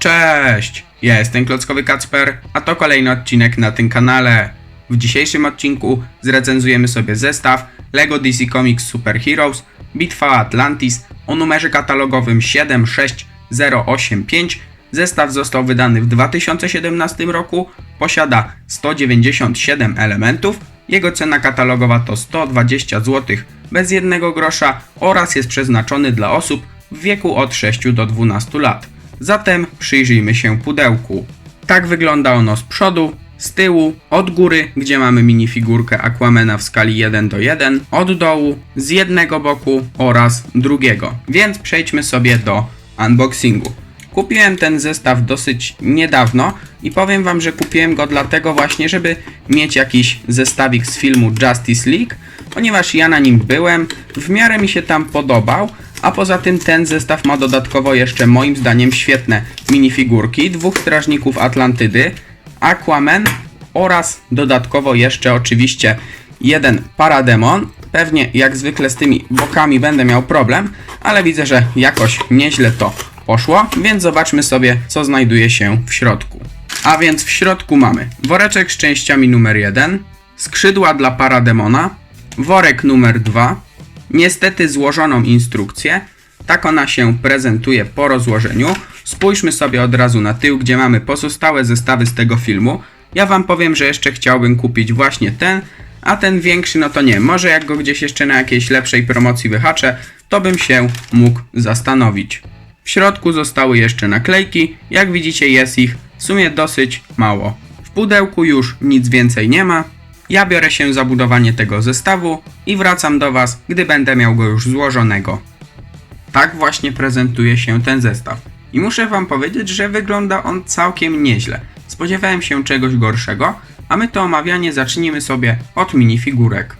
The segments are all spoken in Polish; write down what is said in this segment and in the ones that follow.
Cześć! Ja jestem Klockowy Kacper, a to kolejny odcinek na tym kanale. W dzisiejszym odcinku zrecenzujemy sobie zestaw LEGO DC Comics Super Heroes Bitwa Atlantis o numerze katalogowym 76085. Zestaw został wydany w 2017 roku, posiada 197 elementów, jego cena katalogowa to 120 zł bez jednego grosza oraz jest przeznaczony dla osób w wieku od 6 do 12 lat. Zatem przyjrzyjmy się pudełku. Tak wygląda ono z przodu, z tyłu, od góry, gdzie mamy minifigurkę Aquamana w skali 1 do 1, od dołu, z jednego boku oraz drugiego. Więc przejdźmy sobie do unboxingu. Kupiłem ten zestaw dosyć niedawno i powiem wam, że kupiłem go dlatego właśnie, żeby mieć jakiś zestawik z filmu Justice League, ponieważ ja na nim byłem, w miarę mi się tam podobał, a poza tym ten zestaw ma dodatkowo jeszcze moim zdaniem świetne minifigurki, dwóch strażników Atlantydy, Aquaman oraz dodatkowo jeszcze oczywiście jeden Parademon. Pewnie jak zwykle z tymi bokami będę miał problem, ale widzę, że jakoś nieźle to poszło, więc zobaczmy sobie co znajduje się w środku. A więc w środku mamy woreczek z częściami numer 1, skrzydła dla Parademona, worek numer 2, niestety złożoną instrukcję. Tak ona się prezentuje po rozłożeniu. Spójrzmy sobie od razu na tył, gdzie mamy pozostałe zestawy z tego filmu. Ja wam powiem, że jeszcze chciałbym kupić właśnie ten, a ten większy, no to nie, może jak go gdzieś jeszcze na jakiejś lepszej promocji wyhaczę, to bym się mógł zastanowić. W środku zostały jeszcze naklejki, jak widzicie jest ich w sumie dosyć mało. W pudełku już nic więcej nie ma. Ja biorę się za budowanie tego zestawu i wracam do Was, gdy będę miał go już złożonego. Tak właśnie prezentuje się ten zestaw. I muszę Wam powiedzieć, że wygląda on całkiem nieźle. Spodziewałem się czegoś gorszego, a my to omawianie zacznijmy sobie od minifigurek.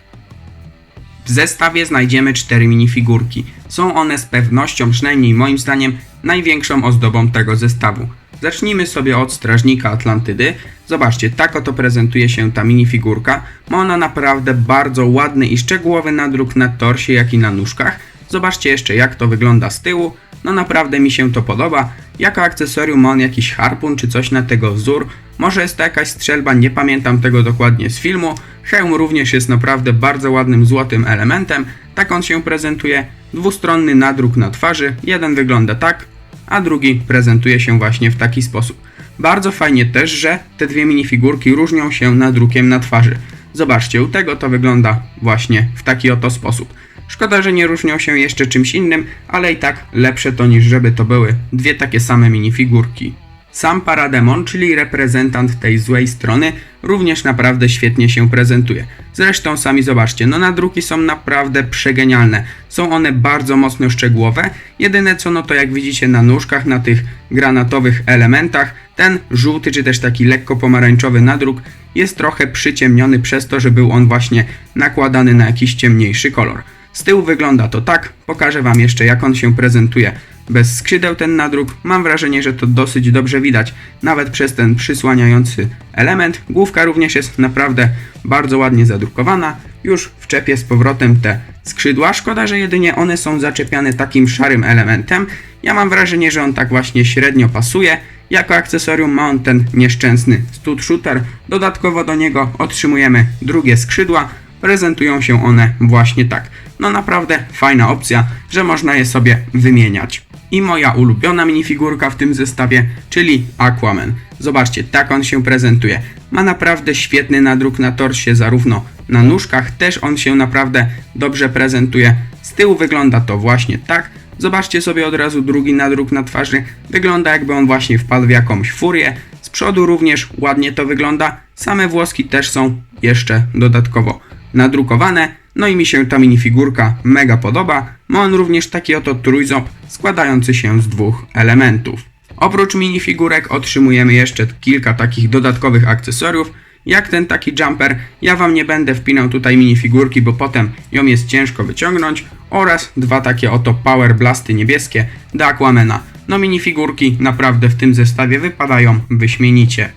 W zestawie znajdziemy cztery minifigurki. Są one z pewnością, przynajmniej moim zdaniem, największą ozdobą tego zestawu. Zacznijmy sobie od Strażnika Atlantydy. Zobaczcie, tak oto prezentuje się ta minifigurka. Ma ona naprawdę bardzo ładny i szczegółowy nadruk na torsie, jak i na nóżkach. Zobaczcie jeszcze, jak to wygląda z tyłu. No naprawdę mi się to podoba. Jako akcesorium ma on jakiś harpun czy coś na tego wzór. Może jest to jakaś strzelba, nie pamiętam tego dokładnie z filmu. Hełm również jest naprawdę bardzo ładnym złotym elementem. Tak on się prezentuje. Dwustronny nadruk na twarzy. Jeden wygląda tak, a drugi prezentuje się właśnie w taki sposób. Bardzo fajnie też, że te dwie minifigurki różnią się nadrukiem na twarzy. Zobaczcie, u tego to wygląda właśnie w taki oto sposób. Szkoda, że nie różnią się jeszcze czymś innym, ale i tak lepsze to niż żeby to były dwie takie same minifigurki. Sam Parademon, czyli reprezentant tej złej strony, również naprawdę świetnie się prezentuje. Zresztą sami zobaczcie, no nadruki są naprawdę przegenialne. Są one bardzo mocno szczegółowe. Jedyne co no to jak widzicie na nóżkach, na tych granatowych elementach, ten żółty czy też taki lekko pomarańczowy nadruk jest trochę przyciemniony przez to, że był on właśnie nakładany na jakiś ciemniejszy kolor. Z tyłu wygląda to tak, pokażę wam jeszcze jak on się prezentuje bez skrzydeł ten nadruk. Mam wrażenie, że to dosyć dobrze widać, nawet przez ten przysłaniający element. Główka również jest naprawdę bardzo ładnie zadrukowana. Już wczepię z powrotem te skrzydła. Szkoda, że jedynie one są zaczepiane takim szarym elementem. Ja mam wrażenie, że on tak właśnie średnio pasuje. Jako akcesorium ma on ten nieszczęsny stud shooter. Dodatkowo do niego otrzymujemy drugie skrzydła. Prezentują się one właśnie tak. No naprawdę fajna opcja, że można je sobie wymieniać. I moja ulubiona minifigurka w tym zestawie, czyli Aquaman. Zobaczcie, tak on się prezentuje. Ma naprawdę świetny nadruk na torsie, zarówno na nóżkach, też on się naprawdę dobrze prezentuje. Z tyłu wygląda to właśnie tak. Zobaczcie sobie od razu drugi nadruk na twarzy. Wygląda jakby on właśnie wpadł w jakąś furię. Z przodu również ładnie to wygląda. Same włoski też są jeszcze dodatkowo nadrukowane. No i mi się ta minifigurka mega podoba. Ma on również taki oto trójząb składający się z dwóch elementów. Oprócz minifigurek otrzymujemy jeszcze kilka takich dodatkowych akcesoriów, jak ten taki jumper. Ja wam nie będę wpinał tutaj minifigurki, bo potem ją jest ciężko wyciągnąć. Oraz dwa takie oto power blasty niebieskie do Aquamana. No minifigurki naprawdę w tym zestawie wypadają wyśmienicie.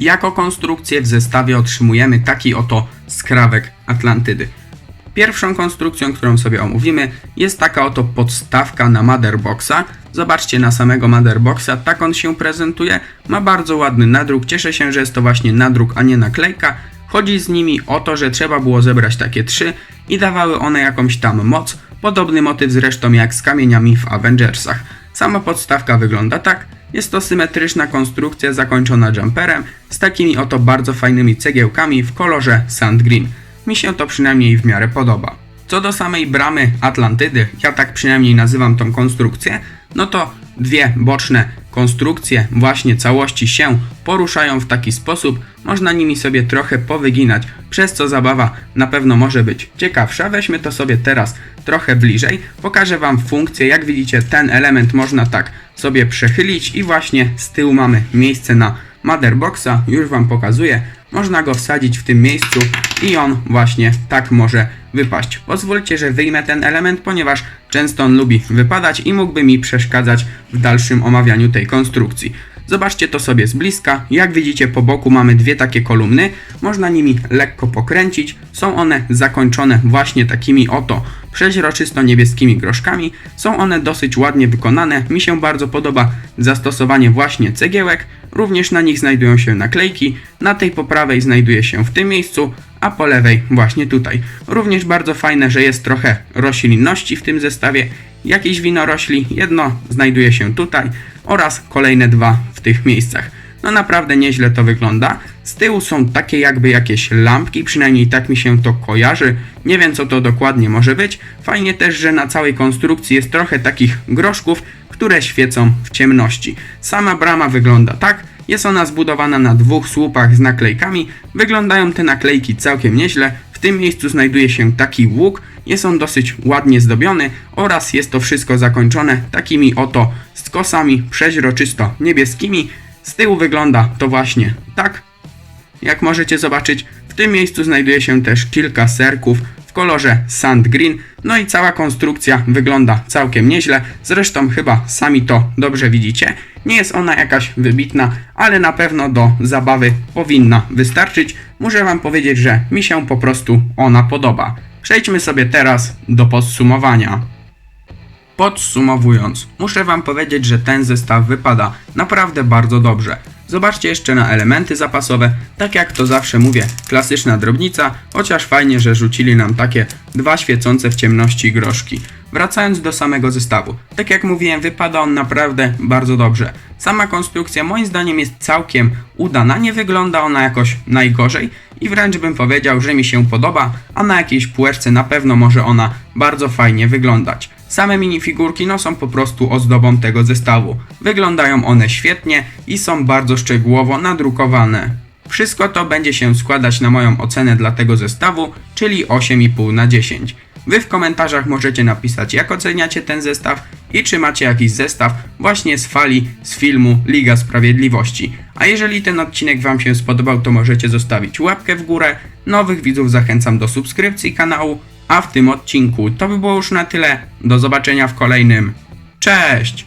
Jako konstrukcję w zestawie otrzymujemy taki oto skrawek Atlantydy. Pierwszą konstrukcją, którą sobie omówimy, jest taka oto podstawka na Motherboxa. Zobaczcie na samego Motherboxa, tak on się prezentuje. Ma bardzo ładny nadruk, cieszę się, że jest to właśnie nadruk, a nie naklejka. Chodzi z nimi o to, że trzeba było zebrać takie trzy i dawały one jakąś tam moc. Podobny motyw zresztą jak z kamieniami w Avengersach. Sama podstawka wygląda tak. Jest to symetryczna konstrukcja zakończona jumperem z takimi oto bardzo fajnymi cegiełkami w kolorze sand green. Mi się to przynajmniej w miarę podoba. Co do samej bramy Atlantydy, ja tak przynajmniej nazywam tą konstrukcję, no to dwie boczne konstrukcje właśnie całości się poruszają w taki sposób, można nimi sobie trochę powyginać, przez co zabawa na pewno może być ciekawsza. Weźmy to sobie teraz trochę bliżej, pokażę Wam funkcję, jak widzicie ten element można tak sobie przechylić i właśnie z tyłu mamy miejsce na Motherboxa, już Wam pokazuję, można go wsadzić w tym miejscu i on właśnie tak może wypaść. Pozwólcie, że wyjmę ten element, ponieważ często on lubi wypadać i mógłby mi przeszkadzać w dalszym omawianiu tej konstrukcji. Zobaczcie to sobie z bliska. Jak widzicie po boku mamy dwie takie kolumny. Można nimi lekko pokręcić. Są one zakończone właśnie takimi oto przeźroczysto-niebieskimi groszkami. Są one dosyć ładnie wykonane. Mi się bardzo podoba zastosowanie właśnie cegiełek. Również na nich znajdują się naklejki. Na tej po prawej znajduje się w tym miejscu, a po lewej właśnie tutaj. Również bardzo fajne, że jest trochę roślinności w tym zestawie. Jakieś winorośli, jedno znajduje się tutaj oraz kolejne dwa w tych miejscach. No naprawdę nieźle to wygląda. Z tyłu są takie jakby jakieś lampki, przynajmniej tak mi się to kojarzy. Nie wiem co to dokładnie może być. Fajnie też, że na całej konstrukcji jest trochę takich groszków, które świecą w ciemności. Sama brama wygląda tak. Jest ona zbudowana na dwóch słupach z naklejkami. Wyglądają te naklejki całkiem nieźle. W tym miejscu znajduje się taki łuk. Jest on dosyć ładnie zdobiony oraz jest to wszystko zakończone takimi oto skosami przeźroczysto niebieskimi. Z tyłu wygląda to właśnie tak. Jak możecie zobaczyć, w tym miejscu znajduje się też kilka serków w kolorze sand green. No i cała konstrukcja wygląda całkiem nieźle. Zresztą chyba sami to dobrze widzicie. Nie jest ona jakaś wybitna, ale na pewno do zabawy powinna wystarczyć. Muszę wam powiedzieć, że mi się po prostu ona podoba. Przejdźmy sobie teraz do podsumowania. Podsumowując, muszę Wam powiedzieć, że ten zestaw wypada naprawdę bardzo dobrze. Zobaczcie jeszcze na elementy zapasowe, tak jak to zawsze mówię, klasyczna drobnica, chociaż fajnie, że rzucili nam takie dwa świecące w ciemności groszki. Wracając do samego zestawu, tak jak mówiłem, wypada on naprawdę bardzo dobrze. Sama konstrukcja moim zdaniem jest całkiem udana, nie wygląda ona jakoś najgorzej i wręcz bym powiedział, że mi się podoba, a na jakiejś półeczce na pewno może ona bardzo fajnie wyglądać. Same minifigurki no są po prostu ozdobą tego zestawu. Wyglądają one świetnie i są bardzo szczegółowo nadrukowane. Wszystko to będzie się składać na moją ocenę dla tego zestawu, czyli 8,5 na 10. Wy w komentarzach możecie napisać jak oceniacie ten zestaw i czy macie jakiś zestaw właśnie z fali z filmu Liga Sprawiedliwości. A jeżeli ten odcinek Wam się spodobał, to możecie zostawić łapkę w górę. Nowych widzów zachęcam do subskrypcji kanału. A w tym odcinku to by było już na tyle. Do zobaczenia w kolejnym. Cześć!